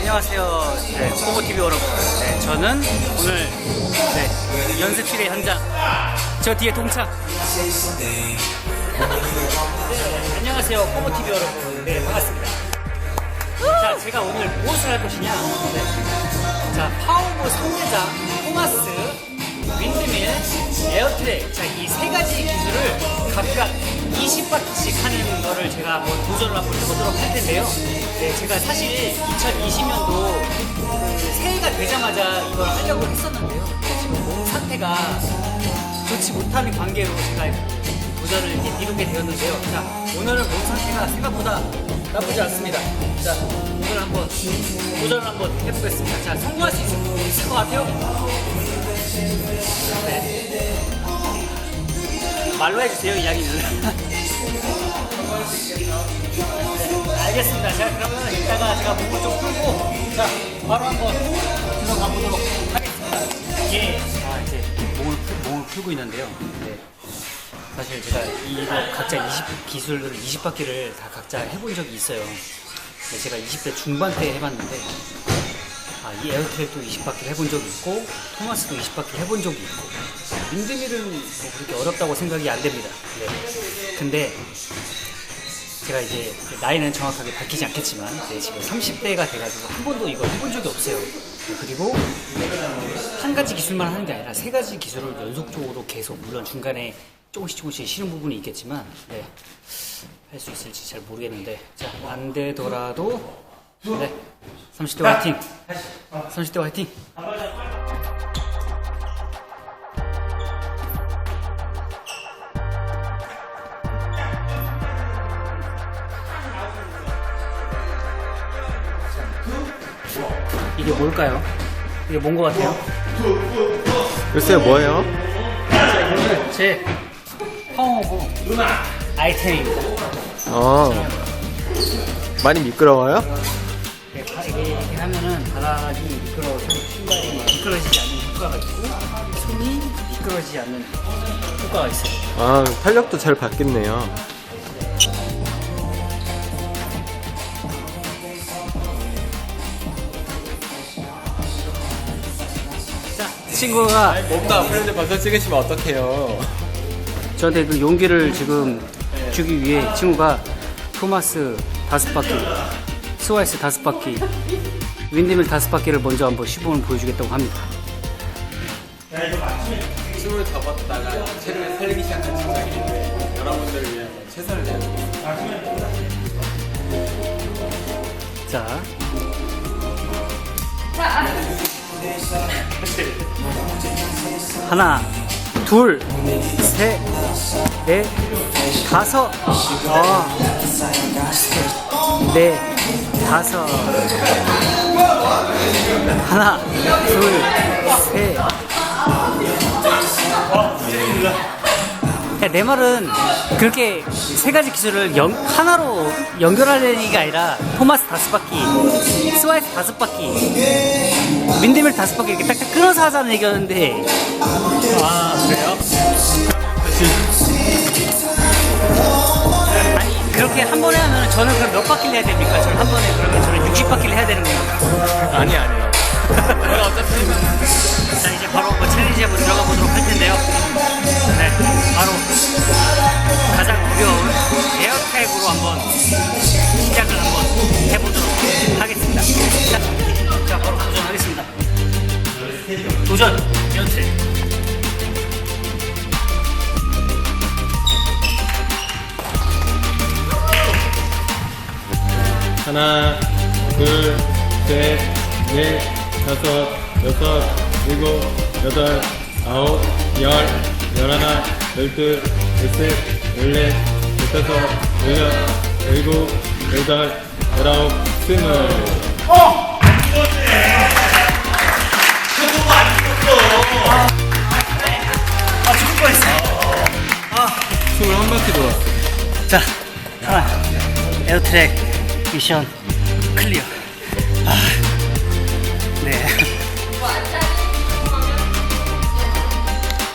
안녕하세요. 네, 코모TV 여러분. 네, 저는 오늘 네, 연습실의 현장. 저 뒤에 동창. 네, 안녕하세요. 코모TV 여러분. 네, 반갑습니다. 자, 제가 오늘 무엇을 할 것이냐. 네. 자, 파워보 상대장, 토마스, 윈드밀, 에어트랙. 자, 이 세 가지 기술을 각각 20바퀴씩 하는 거를 제가 한번 도전을 한번 해보도록 할 텐데요. 네, 제가 사실 2020년도 그 새해가 되자마자 이걸 하려고 했었는데요. 지금 몸 상태가 좋지 못하는 관계로 제가 도전을 이렇게 미루게 되었는데요. 자, 오늘은 몸 상태가 생각보다 나쁘지 않습니다. 자, 오늘 한번 도전을 한번 해보겠습니다. 자, 성공할 수 있을, 있을 것 같아요? 네. 말로 해주세요, 이야기는. 네, 알겠습니다. 자, 그러면 이따가 제가 몸을 좀 풀고, 자, 바로 한번 들어가 보도록 하겠습니다. 예. 아, 이제 몸을, 풀- 몸을 풀고 있는데요. 네. 사실 제가 이거 각자 20 기술을 20바퀴를 다 각자 해본 적이 있어요. 근데 제가 20대 중반 때 해봤는데, 아, 이 에어트랙도 20바퀴를 해본 적이 있고, 토마스도 20바퀴 해본 적이 있고, 윈드밀은 뭐 그렇게 어렵다고 생각이 안 됩니다. 네. 근데 제가 이제 나이는 정확하게 밝히지 않겠지만 네, 지금 30대가 돼가지고 한 번도 이걸 해본 적이 없어요. 네, 그리고 한 가지 기술만 하는 게 아니라 세 가지 기술을 연속적으로 계속 물론 중간에 조금씩 조금씩 쉬는 부분이 있겠지만 네, 할 수 있을지 잘 모르겠는데. 자 안 되더라도 네. 30대 화이팅! 30대 화이팅 이게 뭘까요? 이게 뭔 것 같아요? 글쎄요, 뭐예요? 자, 이거는 제 파워고 아이템입니다. 어, 많이 미끄러워요? 네, 바- 이게 이렇게 하면은 바닥이 미끄러워서 신발이 미끄러지지 않는 효과가 있고 손이 미끄러지지 않는 효과가 있어요. 아, 탄력도 잘 받겠네요. 친구가 몸도 아프는데 벌써 찍으시면 어떡해요? 저한테 그 용기를 지금 주기 위해 친구가 토마스 다섯 바퀴, 스와이스 다섯 바퀴, 윈드밀 다섯 바퀴를 먼저 한번 시범을 보여주겠다고 합니다. 숨을 접었다가 체력을 살리기 시작한 친구인데 여러분들을 위해 최선을 다해보겠습니다. 자. 하나, 둘, 셋, 넷, 다섯, 아, 네, 다섯. 하나, 둘, 셋. 야, 내 말은 그렇게 세 가지 기술을 연- 하나로 연결하려는 게 아니라 토마스 다섯 바퀴, 스와이스 다섯 바퀴, 윈드밀 다섯 바퀴 이렇게 딱딱 끊어서 하자는 얘기였는데 아 그래요? 아니 그렇게 한 번에 하면 저는 그럼 몇 바퀴를 해야 됩니까? 저는 한 번에 그러면 저는 60바퀴를 해야 되는 거예요 아니, 아니요. 어차피 자 이제 바로 그 챌린지 한번 들어가 보도록 할 텐데요. 네, 바로 가장 어려운 에어타입으로 한번 시작을 한번 해보도록 하겠습니다. 자, 자 바로 도전하겠습니다. 도전 에어트랙. 하나, 둘, 셋, 넷, 다섯, 여섯, 일곱, 여덟, 아홉, 열, 열하나, 열둘, 열셋, 열넷, 열다섯, 열여, 열일곱, 열여덟, 열아홉, 스물. 아 죽을 뻔했어. 스물 한 바퀴 돌았어. 자, 하나 에어트랙 미션 클리어. 아, 네.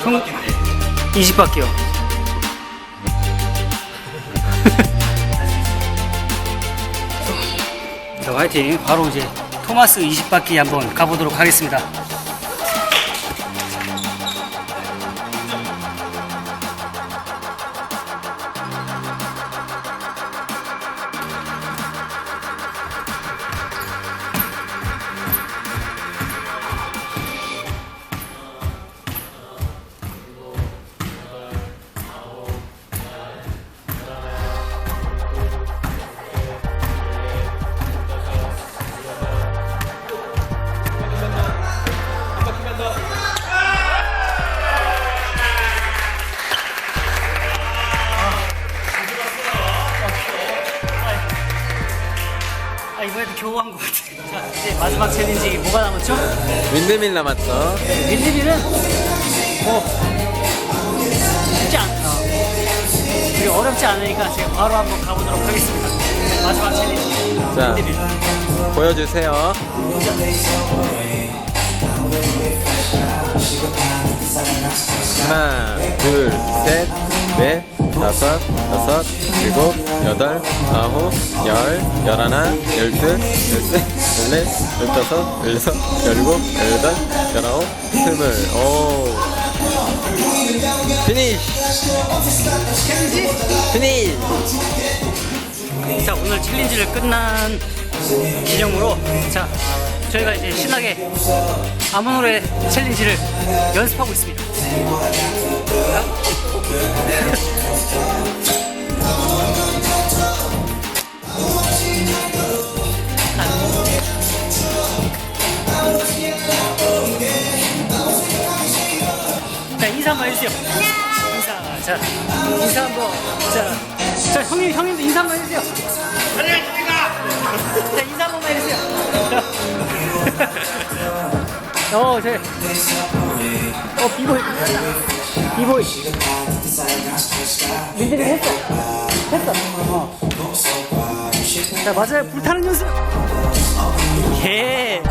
총 20바퀴요. 자, 화이팅. 바로 이제 토마스 20바퀴 한번 가보도록 하겠습니다. 마지막 챌린지 뭐가 남았죠? 윈드밀 남았어. 밀리밀은 뭐 쉽지 않다. 그리고 어렵지 않으니까 제가 바로 한번 가보도록 하겠습니다. 마지막 챌린지. 자. 밀리밀. 보여주세요. 하나, 둘, 셋, 넷, 다섯, 여섯, 일곱, 여덟, 아홉, 열, 열하나, 열둘, 열셋, 열넷, 열다섯, 열여섯, 열일곱, 열여덟, 열아홉, 스물. 오. 피니쉬! 피니쉬! 자, 오늘 챌린지를 끝난 기념으로 자, 저희가 이제 신나게 아무 노래 챌린지를 연습하고 있습니다. 자, 인사 한번 해주세요. 인사. 자, 인사 한번. 자, 자 형님, 형님도 인사 한번 해주세요. 어, 제. 어, 비보이. 비보이. 민들이 했어. 했어. 어. 자, 맞아요. 불타는 연습. 예.